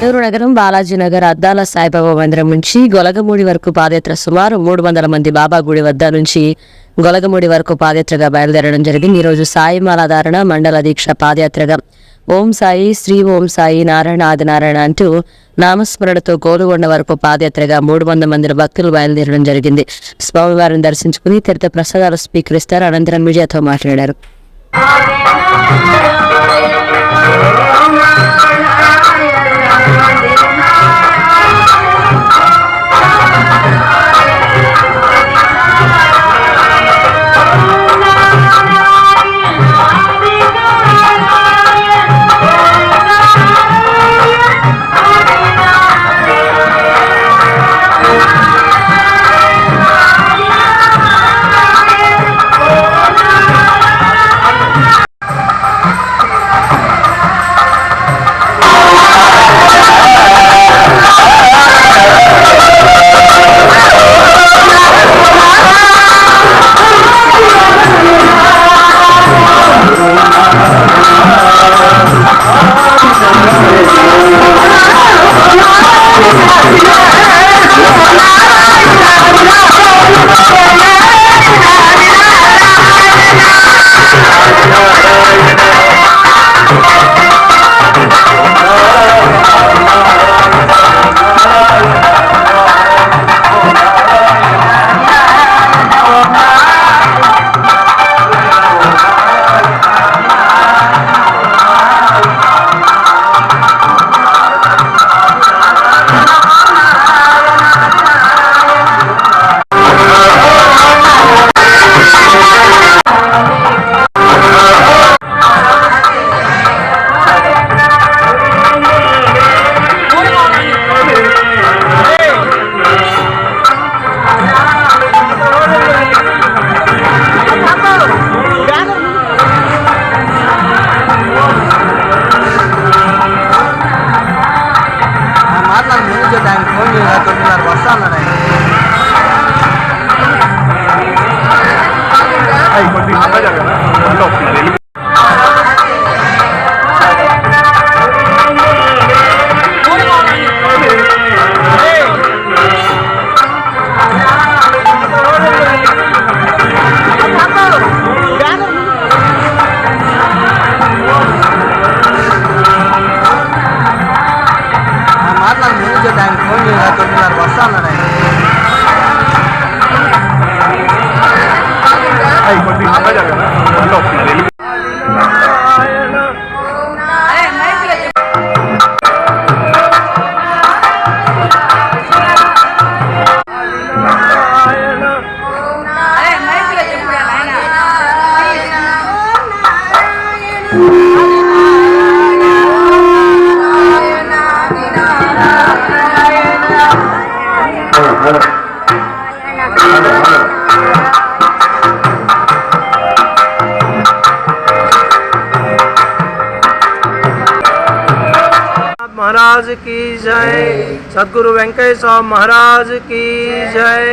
నెల్లూరు నగరం బాలాజీనగర్ అద్దాల సాయిబాబా మందిరం నుంచి గొలగమూడి వరకు పాదయాత్ర సుమారు మూడు వందల మంది బాబా గుడి వద్ద నుంచి గొలగమూడి వరకు పాదయాత్రగా బయలుదేరడం జరిగింది. ఈరోజు సాయి మాలాధారణ మండల దీక్ష పాదయాత్రగా ఓం సాయి శ్రీ ఓం సాయి నారాయణ ఆదినారాయణ అంటూ నామస్మరణతో గోలుగొండ వరకు పాదయాత్రగా మూడు వందల మంది భక్తులు బయలుదేరడం జరిగింది. స్వామివారిని దర్శించుకుని తీర్థ ప్రసాదాలు స్వీకరిస్తారు. అనంతరం మీడియాతో మాట్లాడారు. Thank you. చెట్టు ఆయన ఫోన్ చేయాలి తొమ్మిదిన్నర వస్తా అన్నాడు ఆయన महाराज की जय సద్గురు వెంకయ్య స్వామి మహారాజ్ కి జై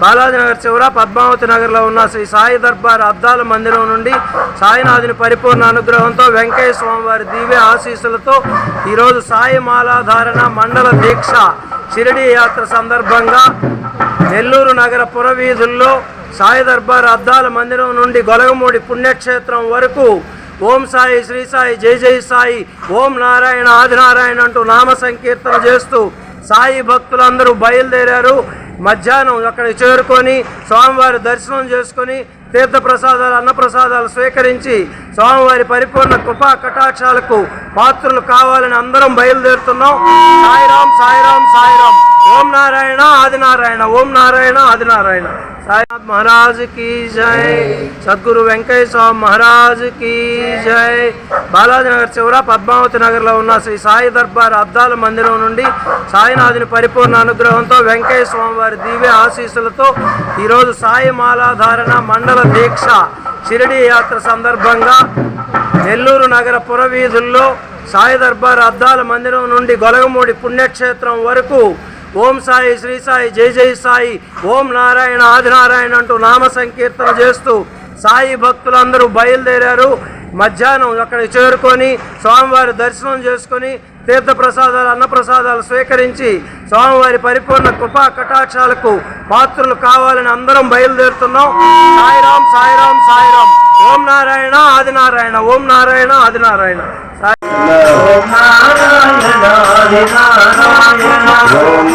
బాలాజీ నగర్ చివర పద్మావతి నగర్లో ఉన్న శ్రీ సాయి దర్బార్ అద్దాల మందిరం నుండి సాయినాథుని పరిపూర్ణ అనుగ్రహంతో వెంకయ్య స్వామి వారి దివ్య ఆశీస్సులతో ఈరోజు సాయి మాలాధారణ మండల దీక్ష షిరిడి యాత్ర సందర్భంగా నెల్లూరు నగర పురవీధుల్లో సాయి దర్బార్ అద్దాల మందిరం నుండి గొలగమూడి పుణ్యక్షేత్రం వరకు ఓం సాయి శ్రీ సాయి జై జై సాయి. ఓం నారాయణ ఆదినారాయణ అంటూ నామ సంకీర్తన చేస్తూ సాయి భక్తులందరూ బయలుదేరారు. మధ్యాహ్నం అక్కడికి చేరుకొని స్వామివారి దర్శనం చేసుకొని తీర్థప్రసాదాలు అన్నప్రసాదాలు స్వీకరించి స్వామివారి పరిపూర్ణ కృపా కటాక్షాలకు పాత్రలు కావాలని అందరం బయలుదేరుతున్నాం. సాయిరాం సాయిరాం సాయిరాం. ఓం నారాయణ ఆదినారాయణ ఓం నారాయణ ఆదినారాయణ సాయినాథ్ మహారాజ్ కీ జై. సద్గురు వెంకయ్య స్వామి మహారాజ్ కీ జై. బాలాజీ నగర్ చివర పద్మావతి నగర్లో ఉన్న శ్రీ సాయి దర్బార్ అద్దాల మందిరం నుండి సాయినాథుని పరిపూర్ణ అనుగ్రహంతో వెంకయ్య స్వామి వారి దివ్య ఆశీస్సులతో ఈరోజు సాయి మాలాధారణ మండల దీక్ష షిరిడి యాత్ర సందర్భంగా నెల్లూరు నగర పురవీధుల్లో సాయి దర్బార్ అద్దాల మందిరం నుండి గొలగమూడి పుణ్యక్షేత్రం వరకు ఓం సాయి శ్రీ సాయి జై జై సాయి ఓం నారాయణ ఆదినారాయణ అంటూ నామ సంకీర్తన చేస్తూ సాయి భక్తులందరూ బయలుదేరారు. మధ్యాహ్నం అక్కడికి చేరుకొని స్వామివారి దర్శనం చేసుకొని తీర్థప్రసాదాలు అన్నప్రసాదాలు స్వీకరించి స్వామివారి పరిపూర్ణ కృపా కటాక్షాలకు పాత్రలు కావాలని అందరం బయలుదేరుతున్నాం. సాయిరాం సాయిరాం సాయిరాం. ఓం నారాయణ ఆదినారాయణ ఓం నారాయణ ఆదినారాయణ సాయి ఓం నారాయణ ఆదినారాయణ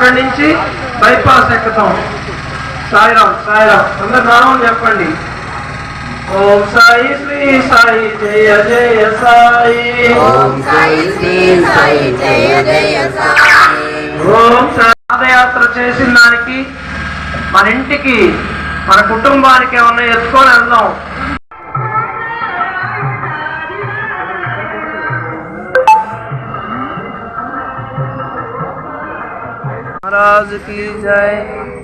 అక్కడి నుంచి బైపాస్ ఎక్కుతాం. సాయిరాం సాయిరాం అందరు నామం చెప్పండి. ఓం సాయి శ్రీ సాయి జయ జయ సాయి. ఓం సాయి శ్రీ సాయి జయ జయ సాయి. ఓం పాదయాత్ర చేసిన దానికి మన ఇంటికి మన కుటుంబానికి ఏమన్నా ఎత్తుకొని వెళ్దాం. महाराज की जय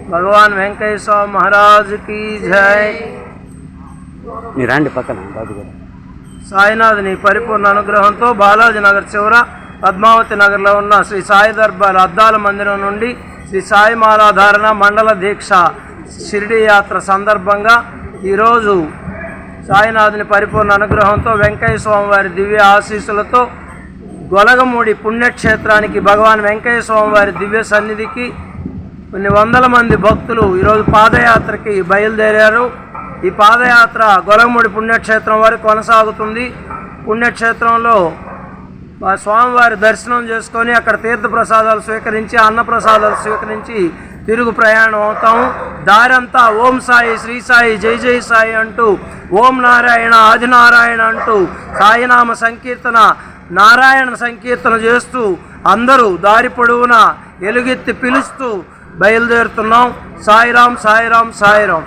भगवान वेंकटेश्वर स्वामी महाराज की जय మీరు రండి పక్కన బాబు గారు సాయినాథుని పరిపూర్ణ అనుగ్రహంతో బాలాజీ నగర్ చివర పద్మావతి నగర్లో ఉన్న శ్రీ సాయి దర్బార్ అద్దాల మందిరం నుండి శ్రీ సాయి మాలాధారణ మండల దీక్ష షిరిడి యాత్ర సందర్భంగా ఈరోజు సాయినాథుని పరిపూర్ణ అనుగ్రహంతో వెంకయ్య స్వామి వారి దివ్య ఆశీస్సులతో గొలగమూడి పుణ్యక్షేత్రానికి భగవాన్ వెంకయ్య స్వామివారి దివ్య సన్నిధికి కొన్ని వందల మంది భక్తులు ఈరోజు పాదయాత్రకి బయలుదేరారు. ఈ పాదయాత్ర గొలగమూడి పుణ్యక్షేత్రం వరకు కొనసాగుతుంది. పుణ్యక్షేత్రంలో స్వామివారి దర్శనం చేసుకొని అక్కడ తీర్థ ప్రసాదాలు స్వీకరించి అన్నప్రసాదాలు స్వీకరించి తిరుగు ప్రయాణం అవుతాము. దారంతా ఓం సాయి శ్రీ సాయి జై జై సాయి అంటూ ఓం నారాయణ ఆదినారాయణ అంటూ సాయినామ సంకీర్తన నారాయణ సంకీర్తన చేస్తూ అందరూ దారి పొడవునా ఎలుగెత్తి పిలుస్తూ బయలుదేరుతున్నాం. సాయిరాం సాయిరాం సాయిరాం.